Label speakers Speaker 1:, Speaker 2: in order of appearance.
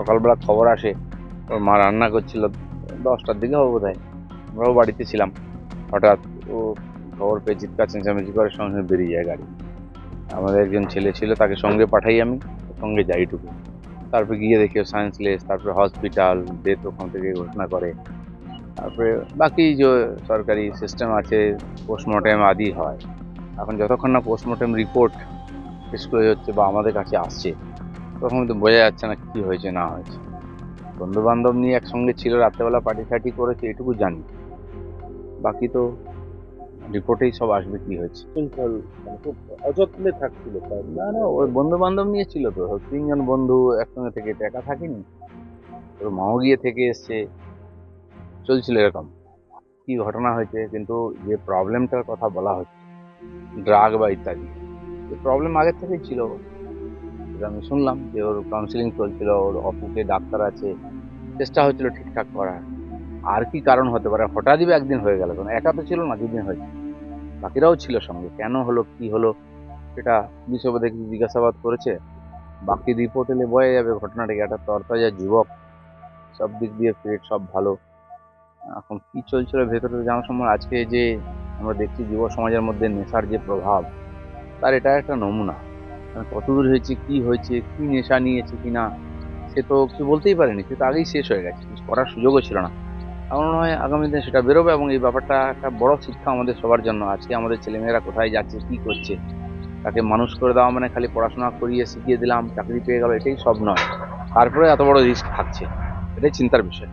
Speaker 1: সকালবেলা খবর আসে, ওর মা রান্না করছিল, দশটার দিকে হবে বোধ হয় আমরাও বাড়িতে ছিলাম। হঠাৎ ও খবর পেয়ে চিৎকার, চেঁচামেচি করে, সঙ্গে সঙ্গে বেরিয়ে যায় গাড়ি। আমাদের একজন ছেলে ছিল, তাকে সঙ্গে পাঠাই আমি, সঙ্গে যাই টুকু। তারপরে গিয়ে দেখি সায়েন্স লেস তারপরে হসপিটাল, ডেথ ওখান থেকে ঘোষণা করে। তারপরে বাকি যে সরকারি সিস্টেম আছে পোস্টমর্টেম আদি হয়। এখন যতক্ষণ না পোস্টমর্টেম রিপোর্ট ডিসক্লোজ হচ্ছে বা আমাদের কাছে আসছে তখন তো বোঝা যাচ্ছে না কী হয়েছে না হয়েছে। বন্ধু বান্ধব নিয়ে একসঙ্গে ছিল রাত্রেবেলা পার্টি ফার্টি করেছে এটুকু জানি। বাকি তো রিপোর্টেই সব আসবে কি হয়েছে।
Speaker 2: মানে অযত্নে থাকছিল
Speaker 1: না না ওই বন্ধু বান্ধব নিয়ে ছিল তো তিনজন বন্ধু একসঙ্গে থেকে একা থাকেনি। ওর মাও গিয়ে থেকে এসছে। চলছিল এরকম। কি ঘটনা হয়েছে কিন্তু যে প্রবলেমটার কথা বলা হচ্ছে ড্রাগ বা ইত্যাদি প্রবলেম আগের থেকেই ছিল। যেটা আমি শুনলাম যে ওর কাউন্সিলিং চলছিল, ওর অফিসে ডাক্তার আছে, চেষ্টা হচ্ছিল ঠিকঠাক করার। আর কি কারণ হতে পারে? হঠাৎই একদিন হয়ে গেল কারণ একা তো ছিল না, দুদিন হয়েছে। বাকিরাও ছিল সঙ্গে। কেন হলো, কি হলো, সেটা পুলিশ দেখি জিজ্ঞাসাবাদ করেছে। বাকি রিপোর্ট এলে বোঝা যাবে, ঘটনাটাকে একটা তরতাজা যুবক। সব দিক দিয়ে ফিট সব ভালো। এখন কি চলছিল ভেতরে জানা সম্ভব আজকে যে আমরা দেখছি, যুব সমাজের মধ্যে নেশার যে প্রভাব, তার এটা একটা নমুনা। মানে কতদূর হয়েছে, কি হয়েছে, কি নেশা নিয়েছে কি না, সে তো কিছু বলতেই পারেনি, সে তো আগেই শেষ হয়ে গেছে, কিছু করার সুযোগও ছিল না। আমার মনে হয় আগামী দিনে সেটা বেরোবে এবং এই ব্যাপারটা একটা বড় শিক্ষা আমাদের সবার জন্য, আজকে আমাদের ছেলেমেয়েরা কোথায় যাচ্ছে, কি করছে, তাকে মানুষ করে দেওয়া মানে খালি পড়াশোনা করিয়ে শিখিয়ে দিলাম, চাকরি পেয়ে গেল, এটাই সব নয়, তারপরে এত বড় রিস্ক থাকছে, এটাই চিন্তার বিষয়।